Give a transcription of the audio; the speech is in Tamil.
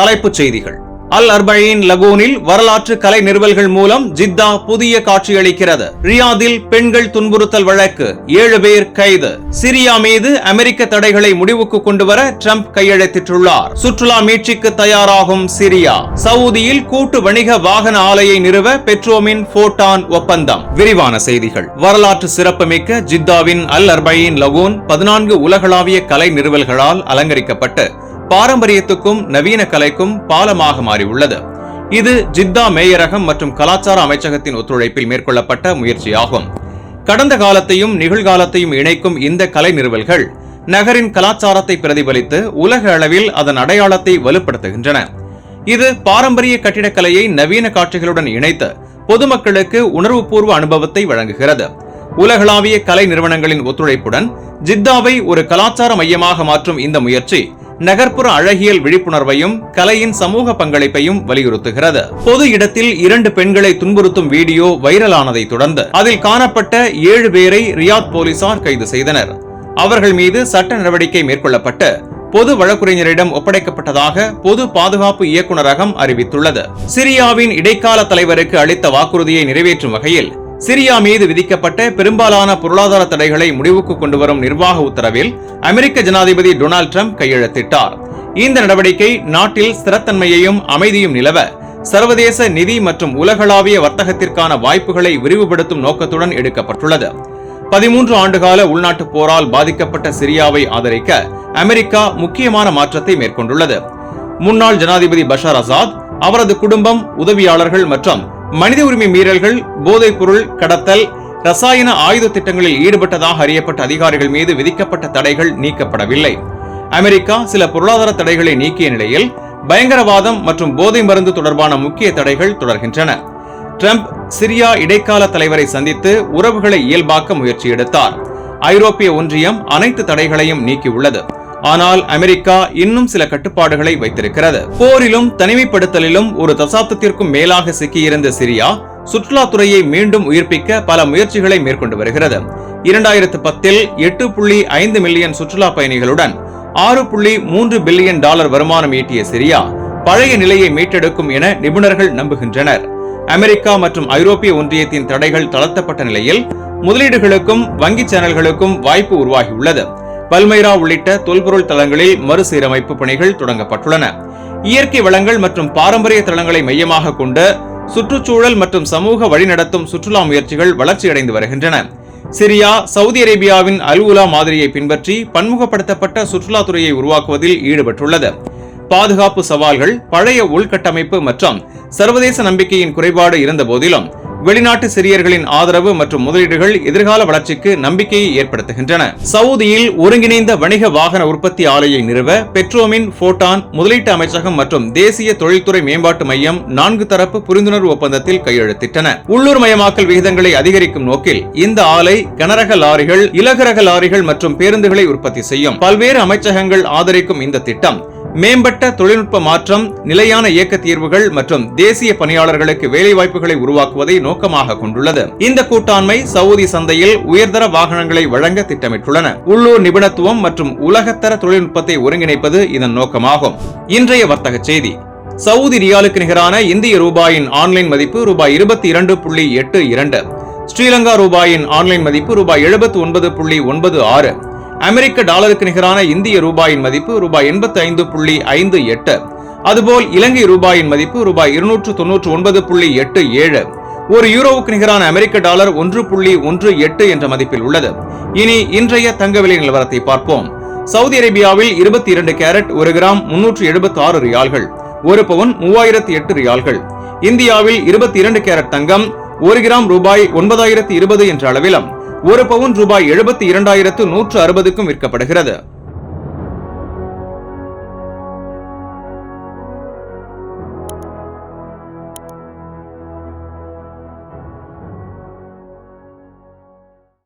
தலைப்புச் செய்திகள். அல் அர்பயின் லகூனில் வரலாற்று கலை நிறுவல்கள் மூலம் ஜித்தா புதிய காட்சியளிக்கிறது. ரியாதில் பெண்கள் துன்புறுத்தல் வழக்கு ஏழு பேர் கைது. சிரியா மீது அமெரிக்க தடைகளை முடிவுக்கு கொண்டுவர ட்ரம்ப் கையெழுத்திட்டுள்ளார். சுற்றுலா மீட்சிக்கு தயாராகும் சிரியா. சவுதியில் கூட்டு வணிக வாகன ஆலையை நிறுவ பெட்ரோமின் போட்டான் ஒப்பந்தம். விரிவான செய்திகள். வரலாற்று சிறப்புமிக்க ஜித்தாவின் அல் அர்பயின் லகூன் பதினான்கு உலகளாவிய கலை நிறுவல்களால் அலங்கரிக்கப்பட்டு பாரம்பரியத்துக்கும் நவீன கலைக்கும் பாலமாக மாறியுள்ளது. இது ஜித்தா மேயரகம் மற்றும் கலாச்சார அமைச்சகத்தின் ஒத்துழைப்பில் மேற்கொள்ளப்பட்ட முயற்சியாகும். கடந்த காலத்தையும் நிகழ்காலத்தையும் இணைக்கும் இந்த கலை நிறுவல்கள் நகரின் கலாச்சாரத்தை பிரதிபலித்து உலக அளவில் அதன் அடையாளத்தை வலுப்படுத்துகின்றன. இது பாரம்பரிய கட்டிடக்கலையை நவீன காட்சிகளுடன் இணைத்து பொதுமக்களுக்கு உணர்வுபூர்வ அனுபவத்தை வழங்குகிறது. உலகளாவிய கலை நிறுவனங்களின் ஒத்துழைப்புடன் ஜித்தாவை ஒரு கலாச்சார மையமாக மாற்றும் இந்த முயற்சி நகர்ப்புற அழகியல் விழிப்புணர்வையும் கலையின் சமூக பங்களிப்பையும் வலியுறுத்துகிறது. பொது இடத்தில் இரண்டு பெண்களை துன்புறுத்தும் வீடியோ வைரலானதை தொடர்ந்து அதில் காணப்பட்ட ஏழு பேரை ரியாத் போலீசார் கைது செய்தனர். அவர்கள் மீது சட்ட நடவடிக்கை மேற்கொள்ளப்பட்டு பொது வழக்குரைஞரிடம் ஒப்படைக்கப்பட்டதாக பொது பாதுகாப்பு இயக்குநரகம் அறிவித்துள்ளது. சிரியாவின் இடைக்கால தலைவருக்கு அளித்த வாக்குறுதியை நிறைவேற்றும் வகையில் சிரியா மீது விதிக்கப்பட்ட பெரும்பாலான பொருளாதார தடைகளை முடிவுக்கு கொண்டுவரும் நிர்வாக உத்தரவில் அமெரிக்க ஜனாதிபதி டொனால்டு ட்ரம்ப் கையெழுத்திட்டார். இந்த நடவடிக்கை நாட்டில் ஸ்திரத்தன்மையையும் அமைதியும் நிலவ சர்வதேச நிதி மற்றும் உலகளாவிய வர்த்தகத்திற்கான வாய்ப்புகளை விரிவுபடுத்தும் நோக்கத்துடன் எடுக்கப்பட்டுள்ளது. பதிமூன்று ஆண்டுகால உள்நாட்டு போரால் பாதிக்கப்பட்ட சிரியாவை ஆதரிக்க அமெரிக்கா முக்கியமான மாற்றத்தை மேற்கொண்டுள்ளது. முன்னாள் ஜனாதிபதி பஷார் அசாத் அவரது குடும்பம் உதவியாளர்கள் மற்றும் மனித உரிமை மீறல்கள் போதைப் பொருள் கடத்தல் ரசாயன ஆயுத திட்டங்களில் ஈடுபட்டதாக அறியப்பட்ட அதிகாரிகள் மீது விதிக்கப்பட்ட தடைகள் நீக்கப்படவில்லை. அமெரிக்கா சில பொருளாதார தடைகளை நீக்கிய நிலையில் பயங்கரவாதம் மற்றும் போதை மருந்து தொடர்பான முக்கிய தடைகள் தொடர்கின்றன. ட்ரம்ப் சிரியா இடைக்கால தலைவரை சந்தித்து உறவுகளை இயல்பாக்க முயற்சி எடுத்தார். ஐரோப்பிய ஒன்றியம் அனைத்து தடைகளையும் நீக்கியுள்ளது. ஆனால் அமெரிக்கா இன்னும் சில கட்டுப்பாடுகளை வைத்திருக்கிறது. போரிலும் தனிமைப்படுத்தலிலும் ஒரு தசாப்தத்திற்கும் மேலாக சிக்கியிருந்த சிரியா சுற்றுலாத்துறையை மீண்டும் உயிர்ப்பிக்க பல முயற்சிகளை மேற்கொண்டு வருகிறது. இரண்டாயிரத்து பத்தில் எட்டு புள்ளி ஐந்து மில்லியன் சுற்றுலா பயணிகளுடன் ஆறு புள்ளி மூன்று பில்லியன் டாலர் வருமானம் ஈட்டிய சிரியா பழைய நிலையை மீட்டெடுக்கும் என நிபுணர்கள் நம்புகின்றனர். அமெரிக்கா மற்றும் ஐரோப்பிய ஒன்றியத்தின் தடைகள் தளர்த்தப்பட்ட நிலையில் முதலீடுகளுக்கும் வங்கி சேனல்களுக்கும் வாய்ப்பு உருவாகியுள்ளது. பல்மைரா உள்ளிட்ட தொல்பொருள் தளங்களில் மறுசீரமைப்பு பணிகள் தொடங்கப்பட்டுள்ளன. இயற்கை வளங்கள் மற்றும் பாரம்பரிய தளங்களை மையமாக கொண்ட சுற்றுச்சூழல் மற்றும் சமூக வழிநடத்தும் சுற்றுலா முயற்சிகள் வளர்ச்சியடைந்து வருகின்றன. சிரியா சவுதி அரேபியாவின் அல் உலா மாதிரியை பின்பற்றி பன்முகப்படுத்தப்பட்ட சுற்றுலாத்துறையை உருவாக்குவதில் ஈடுபட்டுள்ளது. பாதுகாப்பு சவால்கள் பழைய உள்கட்டமைப்பு மற்றும் சர்வதேச நம்பிக்கையின் குறைபாடு இருந்த போதிலும் வெளிநாட்டு சிறியர்களின் ஆதரவு மற்றும் முதலீடுகள் எதிர்கால வளர்ச்சிக்கு நம்பிக்கையை ஏற்படுத்துகின்றன. சவுதியில் ஒருங்கிணைந்த வணிக வாகன உற்பத்தி ஆலையை நிறுவ பெட்ரோமின் போட்டான் முதலீட்டு அமைச்சகம் மற்றும் தேசிய தொழில்துறை மேம்பாட்டு மையம் நான்கு தரப்பு புரிந்துணர்வு ஒப்பந்தத்தில் கையெழுத்திட்டன. உள்ளூர் மயமாக்கல் விகிதங்களை அதிகரிக்கும் நோக்கில் இந்த ஆலை கனரக லாரிகள் இலகுரக லாரிகள் மற்றும் பேருந்துகளை உற்பத்தி செய்யும். பல்வேறு அமைச்சகங்கள் ஆதரிக்கும் இந்த திட்டம் மேம்பட்ட தொழில்நுட்ப மாற்றம் நிலையான இயக்க தீர்வுகள் மற்றும் தேசிய பணியாளர்களுக்கு வேலைவாய்ப்புகளை உருவாக்குவதை நோக்கமாக கொண்டுள்ளது. இந்த கூட்டாண்மை சவுதி சந்தையில் உயர்தர வாகனங்களை வழங்க திட்டமிட்டுள்ளன. உள்ளூர் நிபுணத்துவம் மற்றும் உலகத்தர தொழில்நுட்பத்தை ஒருங்கிணைப்பது இதன் நோக்கமாகும். இன்றைய வர்த்தக செய்தி. சவுதி ரியாலுக்கு நிகரான இந்திய ரூபாயின் ஆன்லைன் மதிப்பு ரூபாய் இருபத்தி இரண்டு புள்ளி எட்டு இரண்டு. ஸ்ரீலங்கா ரூபாயின் ஆன்லைன் மதிப்பு ரூபாய் எழுபத்தி ஒன்பது புள்ளி ஒன்பது ஆறு. அமெரிக்க டாலருக்கு நிகரான இந்திய ரூபாயின் மதிப்பு ரூபாய் எண்பத்தி ஐந்து புள்ளி ஐந்து எட்டு. அதுபோல் இலங்கை ரூபாயின் மதிப்பு ரூபாய் இருநூற்று தொன்னூற்று ஒன்பது புள்ளி எட்டு ஏழு. ஒரு யூரோவுக்கு நிகரான அமெரிக்க டாலர் ஒன்று புள்ளி ஒன்று எட்டு என்ற மதிப்பில் உள்ளது. இனி இன்றைய தங்க விலை நிலவரத்தை பார்ப்போம். சவுதி அரேபியாவில் இருபத்தி இரண்டு கேரட் ஒரு கிராம் முன்னூற்று எழுபத்தி ஆறு ரியால்கள் ஒரு பவுன் மூவாயிரத்தி எட்டு ரியால்கள். இந்தியாவில் இருபத்தி இரண்டு கேரட் தங்கம் ஒரு கிராம் ரூபாய் ஒன்பதாயிரத்தி இருபது என்ற அளவிலும். ஒரு பவுன் ரூபாய் எழுபத்தி இரண்டாயிரத்து நூற்று அறுபதுக்கும் விற்கப்படுகிறது.